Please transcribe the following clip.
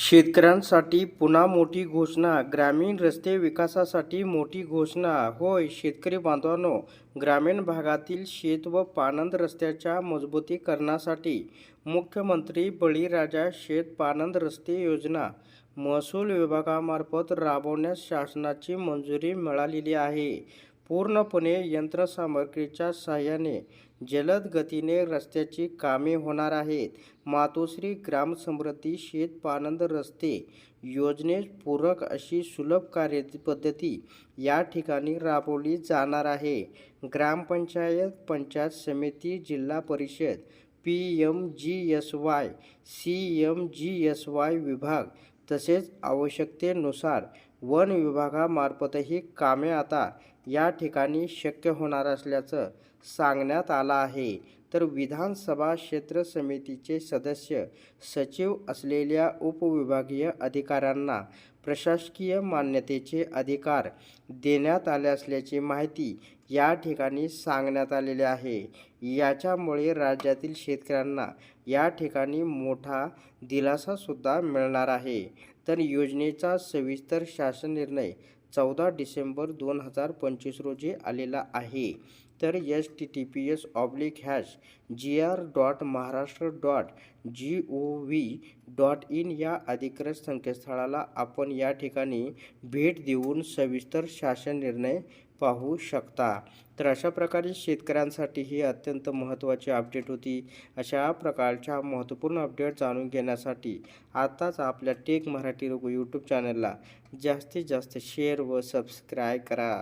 शेतकऱ्यांसाठी पुन्हा मोठी घोषणा ग्रामीण रस्ते विकासासाठी मोठी घोषणा. होय शेतकरी बांधवांनो ग्रामीण भागातील शेत व पाणंद रस्त्याच्या मजबूतीकरणासाठी मुख्यमंत्री बळीराजा शेत पाणंद रस्ते योजना. महसूल विभागामार्फत राबवण्यास शासनाची मंजुरी मिळालेली आहे. पूर्णपणे यंत्रसामग्रीच्या सहाय्याने जलद गतीने रस्त्याची कामे होणार आहेत. मातोश्री ग्रामसमृद्धी शेत पाणंद रस्ते योजनेस पूरक अशी सुलभ कार्यपद्धती या ठिकाणी राबवली जाणार आहे. ग्रामपंचायत पंचायत समिती जिल्हा परिषद P M G S Y C M G S Y विभाग तसेच आवश्यकतेनुसार वन विभागामार्फतही कामे आता या ठिकाणी शक्य होणार असल्याचं सांगण्यात आलं आहे. तर विधानसभा क्षेत्र समितीचे सदस्य सचिव असलेल्या उपविभागीय अधिकाऱ्यांना प्रशासकीय मान्यतेचे अधिकार देण्यात आले असल्याची माहिती या ठिकाणी सांगण्यात आलेली आहे. याच्यामुळे राज्यातील शेतकऱ्यांना या ठिकाणी मोठा दिलासासुद्धा मिळणार आहे. तर योजनेचा सविस्तर शासन निर्णय चौदा डिसेंबर दोन हजार पंचवीस रोजी आलेला आहे. तर H T T P S oblique hash G R dot Maharashtra dot G O V dot in या अधिकृत संकेतस्थळाला आपण या ठिकाणी भेट देऊन सविस्तर शासन निर्णय पाहू शकता. तर अशा प्रकारे शेतकऱ्यांसाठी ही अत्यंत महत्त्वाची अपडेट होती. अशा प्रकारच्या महत्त्वपूर्ण अपडेट जाणून घेण्यासाठी आताच आपल्या टेक मराठी लोक यूट्यूब चॅनलला जास्तीत जास्त शेअर व सबस्क्राईब करा.